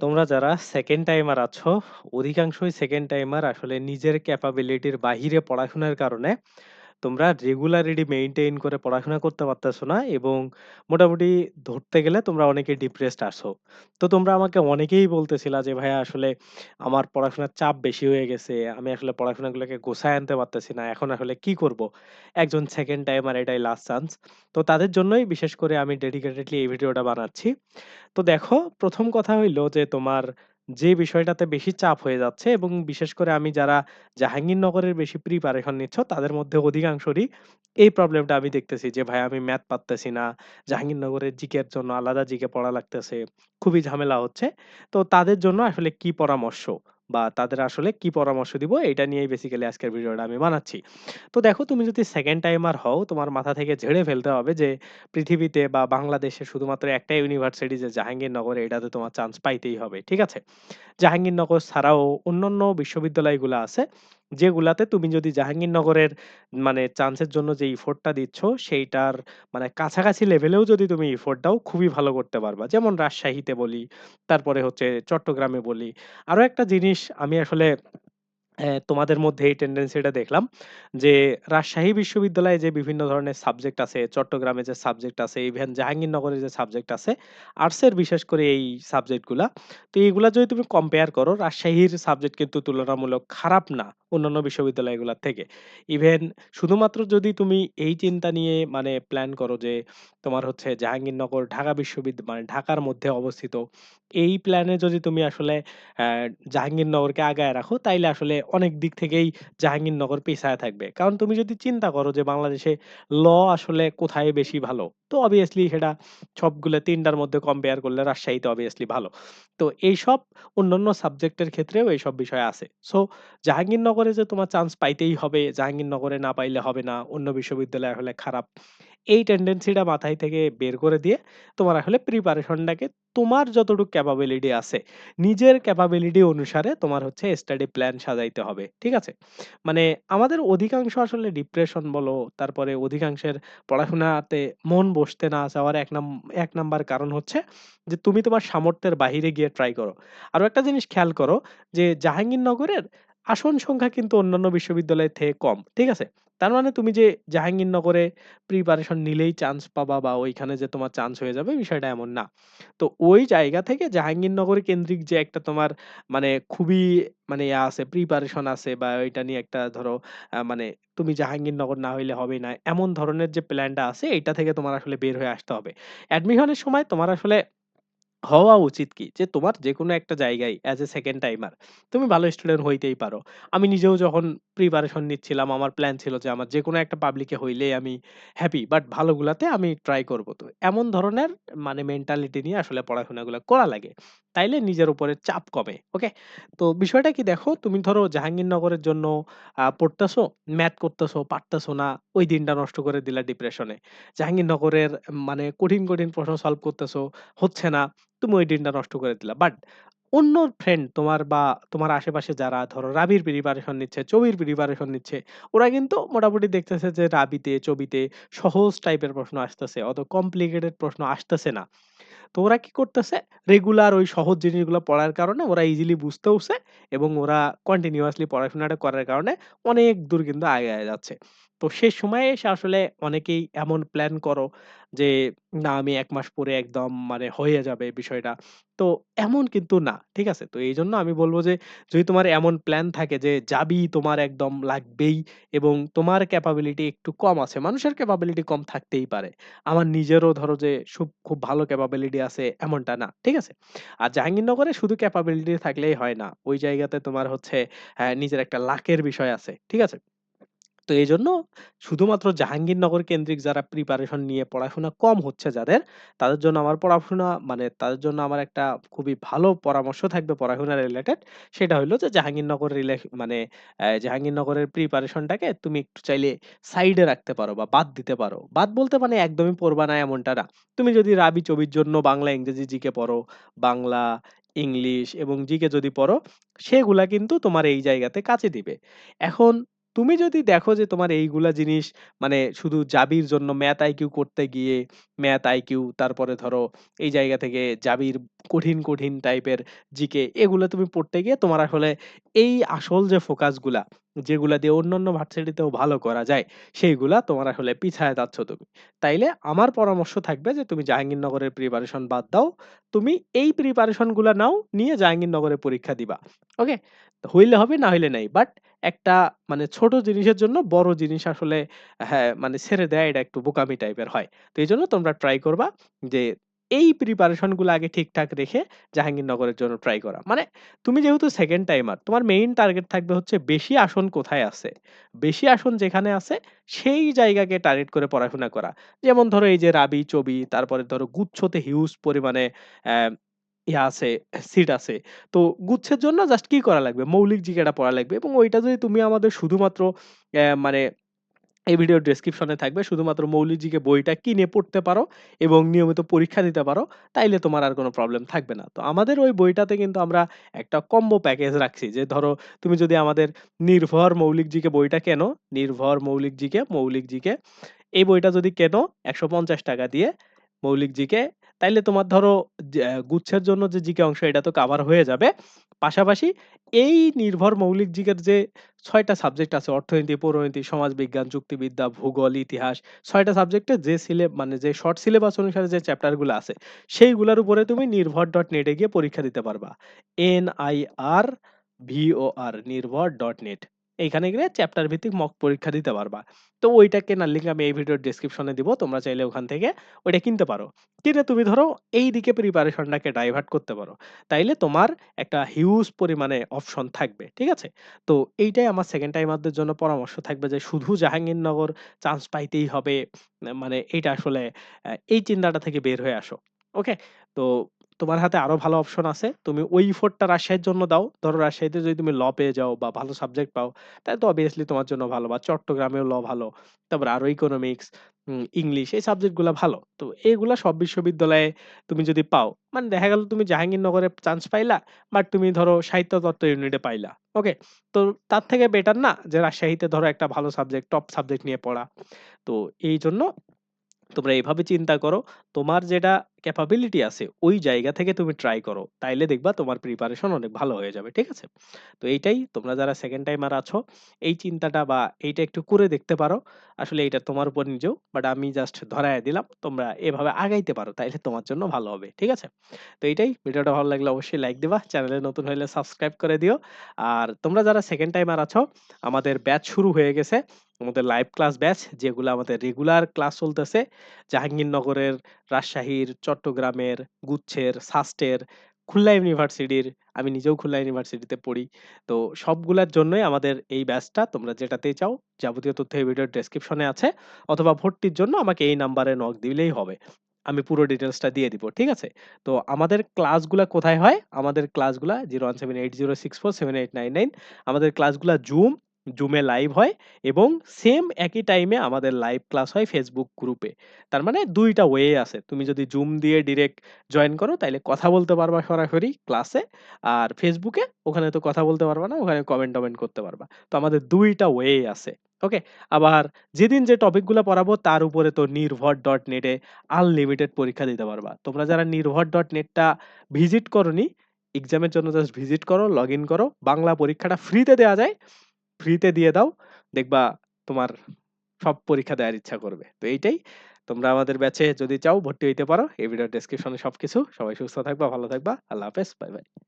তোমরা যারা second timer আছো, অধিকাংশই সেকেন্ড টাইমার আসলে নিজের ক্যাপাবিলিটির বাহিরে পড়াশোনার কারণে। তোমরা রেগুলারিটি মেইনটেইন করে পড়াশোনা করতে পারতেছো না এবং মোটামুটি ধরতে গেলে তোমরা অনেকে ডিপ্রেসড আছো। তো তোমরা আমাকে অনেকেই বলতেছিলা যে, "ভাইয়া আসলে আমার পড়াশোনার চাপ বেশি হয়ে গেছে। আমি আসলে পড়াশোনাগুলোকে গোছায় আনতে পারতেছি না। এখন আসলে কি করব? একজন সেকেন্ড টাইম আর এটাই লাস্ট চান্স।" তো তাদের জন্যই বিশেষ করে আমি ডেডিকেটেডলি এই ভিডিওটা বানাচ্ছি। তো দেখো প্রথম কথা হইল যে তোমার যে বিষয়টাতে বেশি চাপ হয়ে যাচ্ছে এবং বিশেষ করে আমি যারা জাহাঙ্গীরনগরের বেশি প্রিপারেশন নিচ্ছ, তাদের মধ্যে অধিকাংশেরই এই প্রবলেমটা আমি দেখতেছি যে, ভাই, আমি ম্যাথ পারতেছি না। জাহাঙ্গীরনগরের জিকের জন্য আলাদা জিকে পড়া লাগতেছে। খুবই ঝামেলা হচ্ছে। তো তাদের জন্য আসলে কি পরামর্শ বা তাদের আসলে কি পরামর্শ দিব এটা নিয়েই বেসিক্যালি আজকের ভিডিওটা আমি বানাচ্ছি। তো দেখো তুমি যদি সেকেন্ড টাইমার হও তোমার মাথা থেকে ঝেড়ে ফেলতে হবে যে পৃথিবীতে বা বাংলাদেশে শুধুমাত্র একটা ইউনিভার্সিটি যে জাহাঙ্গীরনগরে এটাতে তোমার চান্স পাইতেই হবে। ঠিক আছে? জাহাঙ্গীরনগর ছাড়াও অন্যান্য বিশ্ববিদ্যালয়গুলো আছে, যেগুলাতে তুমি যদি জাহাঙ্গীরনগরের মানে চান্সের জন্য যে এফোর্টটা দিচ্ছ সেইটার মানে কাছাকাছি লেভেলেও যদি তুমি এফোর্ট দাও খুবই ভালো করতে পারবা। যেমন রাজশাহীতে বলি, তারপরে হচ্ছে চট্টগ্রামে বলি। আরও একটা জিনিস আমি আসলে তোমাদের মধ্যে এই টেনডেন্সিটা দেখলাম যে, রাজশাহী বিশ্ববিদ্যালয়ে যে বিভিন্ন ধরনের সাবজেক্ট আছে, চট্টগ্রামে যে সাবজেক্ট আছে, ইভেন জাহাঙ্গীরনগরে যে সাবজেক্ট আছে, আর্টসের বিশেষ করে এই সাবজেক্টগুলা। তো এগুলা যদি তুমি কম্পেয়ার করো, রাজশাহীর সাবজেক্ট কিন্তু তুলনামূলক খারাপ না অন্যান্য বিশ্ববিদ্যালয়গুলার থেকে। ইভেন শুধুমাত্র যদি তুমি এই চিন্তা নিয়ে মানে প্ল্যান করো যে, তোমার হচ্ছে জাহাঙ্গীরনগর ঢাকা বিশ্ববিদ মানে ঢাকার মধ্যে অবস্থিত। এই প্ল্যানে যদি তুমি আসলে জাহাঙ্গীরনগরকে আগায় রাখো, তাইলে আসলে অনেক দিক থেকেই জাহাঙ্গীরনগর পিছায়া থাকবে। কারণ তুমি যদি চিন্তা করো যে বাংলাদেশে ল আসলে কোথায় বেশি ভালো? তো obviously সেটা সবগুলা ৩ টার মধ্যে কম্পেয়ার করলে রাজশাহীতে obviously ভালো। তো এইসব অন্যান্য সাবজেক্টের ক্ষেত্রেও এইসব বিষয় আছে। সো জাহাঙ্গীরনগরে যে তোমার চান্স পাইতেই হবে, জাহাঙ্গীরনগরে না পাইলে হবে না, অন্য বিশ্ববিদ্যালয় হলে খারাপ। এই টেনডেন্সিটা মাথায় থেকে বের করে দিয়ে তোমার আসলে প্রিপারেশনটাকে তোমার যতটুক ক্যাপাবিলিটি আছে, নিজের ক্যাপাবিলিটি অনুসারে তোমার হচ্ছে স্টাডি প্ল্যান সাজাইতে হবে। ঠিক আছে? মানে আমাদের অধিকাংশ আসলে ডিপ্রেশন বলো, তারপরে অধিকাংশের পড়াশোনাতে মন বসতে না চাওয়ার এক নাম ১ নাম্বার কারণ হচ্ছে যে তুমি তোমার সামর্থ্যের বাহিরে গিয়ে ট্রাই করো। আরও একটা জিনিস খেয়াল করো যে জাহাঙ্গীরনগরের আসন সংখ্যা কিন্তু অন্যান্য বিশ্ববিদ্যালয়ের থেকে কম। ঠিক আছে? তার মানে তুমি যে জাহাঙ্গীরনগরে প্রিপারেশন নিলেই চান্স পাবা বা ওইখানে যে তোমার চান্স হয়ে যাবে, বিষয়টা এমন না। তো ওই জায়গা থেকে জাহাঙ্গীরনগর কেন্দ্রিক যে একটা তোমার মানে খুবই মানে ইয়া আছে প্রিপারেশন আছে বা ওইটা নিয়ে একটা ধরো মানে তুমি জাহাঙ্গীরনগর না হইলে হবেই না। এমন ধরনের যে প্ল্যানটা আছে এটা থেকে তোমার আসলে বের হয়ে আসতে হবে। অ্যাডমিশনের সময় তোমার আসলে হওয়া উচিত কি? যে তোমার যেকোনো একটা জায়গায় এজ এ সেকেন্ড টাইমার তুমি ভালো স্টুডেন্ট হইতেই পারো। আমি নিজেও যখন প্রিপারেশন নিচ্ছিলাম, আমার প্ল্যান ছিল যে আমার যেকোনো একটা পাবলিকে হইলেই আমি হ্যাপি। বাট ভালোগুলাতে আমি ট্রাই করব তো এমন ধরনের মানে মেন্টালিটি নিয়ে আসলে পড়াশোনাগুলা করা লাগে। তাইলে নিজের উপরে চাপ কমে। ওকে? তো বিষয়টা কি দেখো তুমি ধরো জাহাঙ্গীরনগরের জন্য পড়তেছো, ম্যাথ করতেছো, পারতেছো না, ওই দিনটা নষ্ট করে দিলা ডিপ্রেশনে। জাহাঙ্গীরনগরের মানে কঠিন, কঠিন প্রশ্ন সলভ করতেছো, হচ্ছে না। তুমি ওই দিনটা নষ্ট করে দিলা। বাট অন্য ফ্রেন্ড তোমার বা তোমার আশেপাশে যারা ধরো রাবির প্রিপারেশন নিচ্ছে, চবির প্রিপারেশন নিচ্ছে, ওরা কিন্তু মোটামুটি দেখতেছে যে রাবিতে, চবিতে সহজ টাইপের প্রশ্ন আসতেছে। অত কমপ্লিকেটেড প্রশ্ন আসতেছে না। তো ওরা কি করতেছে? রেগুলার ওই সহজ জিনিসগুলো পড়ার কারণে ওরা ইজিলি বুঝতেওছে এবং ওরা কন্টিনিউয়াসলি পড়াশোনাটা করার কারণে অনেক দূর কিন্তু আগে যাচ্ছে। তো শেষ সময়ে এসে আসলে অনেকেই এমন প্ল্যান করো যে, "না আমি ১ মাস পরে একদম মানে হয়ে যাবে বিষয়টা।" তো এমন কিন্তু না। ঠিক আছে? তো এইজন্য আমি বলব যে, যদি তোমার এমন প্ল্যান থাকে যে যাবি তোমার একদম লাগবেই এবং তোমার ক্যাপাবিলিটি একটু কম আছে। মানুষের ক্যাপাবিলিটি কম থাকতেই পারে। আমার নিজেরও ধরো যে সুব খুব ভালো ক্যাপাবিলিটি আছে এমনটা না। ঠিক আছে? আর জাহাঙ্গীরনগরে শুধু ক্যাপাবিলিটি থাকলেই হয় না। ওই জায়গাতে তোমার হচ্ছে অ্যা নিজের একটা লাকের বিষয় আছে। ঠিক আছে? তো এই জন্য শুধুমাত্র জাহাঙ্গীরনগর কেন্দ্রিক যারা প্রিপারেশন নিয়ে পড়াশোনা কম হচ্ছে যাদের, তাদের জন্য আমার পড়াশোনা মানে তাদের জন্য আমার একটা খুবই ভালো পরামর্শ থাকবে পড়াশোনা রিলেটেড। সেটা হইল যে জাহাঙ্গীরনগর রিলে মানে জাহাঙ্গীরনগরের প্রিপারেশনটাকে তুমি একটু চাইলে সাইডে রাখতে পারো বা বাদ দিতে পারো। বাদ বলতে মানে একদমই পড়বা না এমনটা না। তুমি যদি রাবি, চবির জন্য বাংলা, ইংরেজি, জিকে পড়ো, বাংলা, ইংলিশ এবং জিকে যদি পড়ো, সেগুলা কিন্তু তোমার এই জায়গাতে কাজে দিবে। এখন তুমি যদি দেখো যে তোমার এইগুলা জিনিস মানে শুধু জাবির জন্য ম্যাথ আইকিউ করতে গিয়ে ম্যাথ আইকিউ তারপরে ধরো এই জায়গা থেকে জাবির কঠিন, কঠিন টাইপের জিকে এগুলো তুমি পড়তে গিয়ে তোমার আসলে এই আসল যে ফোকাসগুলা যেগুলা দিয়ে অন্যান্য ভার্সিটিতেও ভালো করা যায় সেইগুলা তোমার আসলে পিছায়া যাচ্ছ তুমি। তাইলে আমার পরামর্শ থাকবে যে তুমি জাহাঙ্গীরনগরের প্রিপারেশন বাদ দাও। তুমি এই প্রিপারেশনগুলা নাও, নিয়ে জাহাঙ্গীরনগরে পরীক্ষা দিবা। ওকে? হইলে হবে না হইলে নাই। বাট একটা মানে ছোট জিনিসের জন্য বড় জিনিস আসলে হ্যাঁ, মানে ছেড়ে দেয় এটা একটু বোকামি টাইপের হয়। তো এই জন্য তোমরা ট্রাই করবা যে এই প্রিপারেশনগুলা আগে ঠিকঠাক রেখে জাহাঙ্গীরনগরের জন্য ট্রাই করা। মানে তুমি যেহেতু সেকেন্ড টাইমার, তোমার মেইন টার্গেট থাকবে হচ্ছে বেশি আসন কোথায় আছে? বেশি আসন যেখানে আছে সেই জায়গাকে টার্গেট করে পড়াশোনা করা। যেমন ধরো এই যে রাবি, চবি তারপরে ধরো গুচ্ছতে হিউজ পরিমাণে ইয়া আছে, সিট আছে। তো গুচ্ছের জন্য জাস্ট কি করা লাগবে? মৌলিক জিকেটা পড়া লাগবে এবং ওইটা যদি তুমি আমাদের শুধুমাত্র মানে এই ভিডিওর ডেসক্রিপশনে থাকবে শুধুমাত্র মৌলিক জিকে বইটা কিনে পড়তে পারো এবং নিয়মিত পরীক্ষা দিতে পারো, তাইলে তোমার আর কোনো প্রবলেম থাকবে না। তো আমাদের ওই বইটাতে কিন্তু আমরা একটা কম্বো প্যাকেজ রাখছি যে ধরো তুমি যদি আমাদের নির্ভর মৌলিক জিকে বইটা কেনো, নির্ভর মৌলিক জিকে, মৌলিক জিকে এই বইটা যদি কেনো ৳১৫০ দিয়ে মৌলিক জিকে তাইলে তোমার ধরো যে গুচ্ছের জন্য যে জিকে অংশ এটা তো কাভার হয়ে যাবে। পাশাপাশি এই নির্ভর মৌলিক জিকের যে ছয়টা সাবজেক্ট আছে অর্থনীতি, পৌরনীতি, সমাজবিজ্ঞান, যুক্তিবিদ্যা, ভূগোল, ইতিহাস ছয়টা সাবজেক্টে যে সিলে মানে যে শর্ট সিলেবাস অনুসারে যে চ্যাপ্টারগুলা আছে সেইগুলার উপরে তুমি নির্ভর ডট নেটে গিয়ে পরীক্ষা দিতে পারবা। এন-আই-আর-ভি-ও-আর নির্ভর.নেট এইখানে গেলে চ্যাপ্টার ভিত্তিক মক পরীক্ষা দিতে পারবা। তো ওইটা কেনার লিঙ্ক আমি এই ভিডিওর ডেসক্রিপশনে দিব। তোমরা চাইলে ওখান থেকে ওইটা কিনতে পারো। কিনে তুমি ধরো এইদিকে প্রিপারেশনটাকে ডাইভার্ট করতে পারো। তাইলে তোমার একটা হিউজ পরিমাণে অপশন থাকবে। ঠিক আছে? তো এইটাই আমার সেকেন্ড টাইমারদের জন্য পরামর্শ থাকবে যে শুধু জাহাঙ্গীরনগর চান্স পাইতেই হবে। মানে এইটা আসলে এই চিন্তাটা থেকে বের হয়ে আসো। ওকে? তো তোমার হাতে আরও ভালো অপশন আছে। তুমি ওই এফোর্টটা রাজশাহীর জন্য দাও। ধরো রাজশাহীতে যদি তুমি ল পেয়ে যাও বা ভালো সাবজেক্ট পাও, তাহলে তো অবভিয়াসলি তোমার জন্য ভালো বা চট্টগ্রামেও ল ভালো। তারপর আরও ইকোনমিক্স, ইংলিশ এই সাবজেক্টগুলা ভালো। তো এগুলা সব বিশ্ববিদ্যালয়ে তুমি যদি পাও, মানে দেখা গেল তুমি জাহাঙ্গীরনগরে চান্স পাইলা, বাট তুমি ধরো সাহিত্য তত্ত্ব ইউনিটে পাইলা। ওকে? তো তার থেকে বেটার না যে রাজশাহীতে ধরো একটা ভালো সাবজেক্ট, টপ সাবজেক্ট নিয়ে পড়া। তো এই জন্য তোমরা এভাবে চিন্তা করো। তোমার যেটা ক্যাপাবিলিটি আছে ওই জায়গা থেকে তুমি ট্রাই করো। তাইলে দেখবা তোমার প্রিপারেশন অনেক ভালো হয়ে যাবে। ঠিক আছে? তো এইটাই তোমরা যারা সেকেন্ড টাইমার আছো এই চিন্তাটা বা এইটা একটু করে দেখতে পারো। আসলে এইটা তোমার উপর নিজেও। বাট আমি জাস্ট ধরাইয়া দিলাম। তোমরা এভাবে আগাইতে পারো। তাইলে তোমার জন্য ভালো হবে। ঠিক আছে? তো এইটাই। ভিডিওটা ভালো লাগলে অবশ্যই লাইক দিবা। চ্যানেলে নতুন হইলে সাবস্ক্রাইব করে দিও। আর তোমরা যারা সেকেন্ড টাইমার আছো আমাদের ব্যাচ শুরু হয়ে গেছে। আমাদের লাইভ ক্লাস ব্যাচ যেগুলো আমাদের রেগুলার ক্লাস চলতেছে। জাহাঙ্গীরনগরের, রাজশাহীর, চট্টগ্রামের, গুচ্ছের, সাস্টের, খুলনা ইউনিভার্সিটির, আমি নিজেও খুলনা ইউনিভার্সিটিতে পড়ি। তো সবগুলার জন্যই আমাদের এই ব্যাচটা তোমরা যেটাতেই চাও যাবতীয় তথ্য এই ভিডিওর ডেসক্রিপশনে আছে। অথবা ভর্তির জন্য আমাকে এই নাম্বারে নক দিলেই হবে। আমি পুরো ডিটেইলসটা দিয়ে দিব। ঠিক আছে? তো আমাদের ক্লাসগুলা কোথায় হয়? আমাদের ক্লাসগুলা 017806478899 আমাদের ক্লাসগুলা জুম, জুমে লাইভ হয় এবং সেম একই টাইমে আমাদের লাইভ ক্লাস হয় ফেসবুক গ্রুপে। তার মানে ২ টা ওয়ে আছে। তুমি যদি জুম দিয়ে ডিরেক্ট জয়েন করো তাইলে কথা বলতে পারবা সরাসরি ক্লাসে। আর ফেসবুকে ওখানে তো কথা বলতে পারবা না। ওখানে কমেন্ট-টমেন্ট করতে পারবা। তো আমাদের ২ টা ওয়ে আছে। ওকে? আবার যেদিন যে টপিকগুলো পড়াবো তার উপরে তো নির্ভর ডট নেটে আনলিমিটেড পরীক্ষা দিতে পারবা। তোমরা যারা নির্ভর ডট নেটটা ভিজিট করোনি, এক্সামের জন্য জাস্ট ভিজিট করো, লগ ইন করো। বাংলা পরীক্ষাটা ফ্রিতে দেওয়া যায়। ফ্রিতে দিয়ে দাও। দেখবা তোমার সব পরীক্ষা দেওয়ার ইচ্ছা করবে। তো এইটাই। তোমরা আমাদের ব্যাচে যদি চাও ভর্তি হইতে পারো। এই ভিডিওর ডেসক্রিপশনে সবকিছু। সবাই সুস্থ থাকবা, ভালো থাকবা। আল্লাহ হাফেজ। Bye, bye.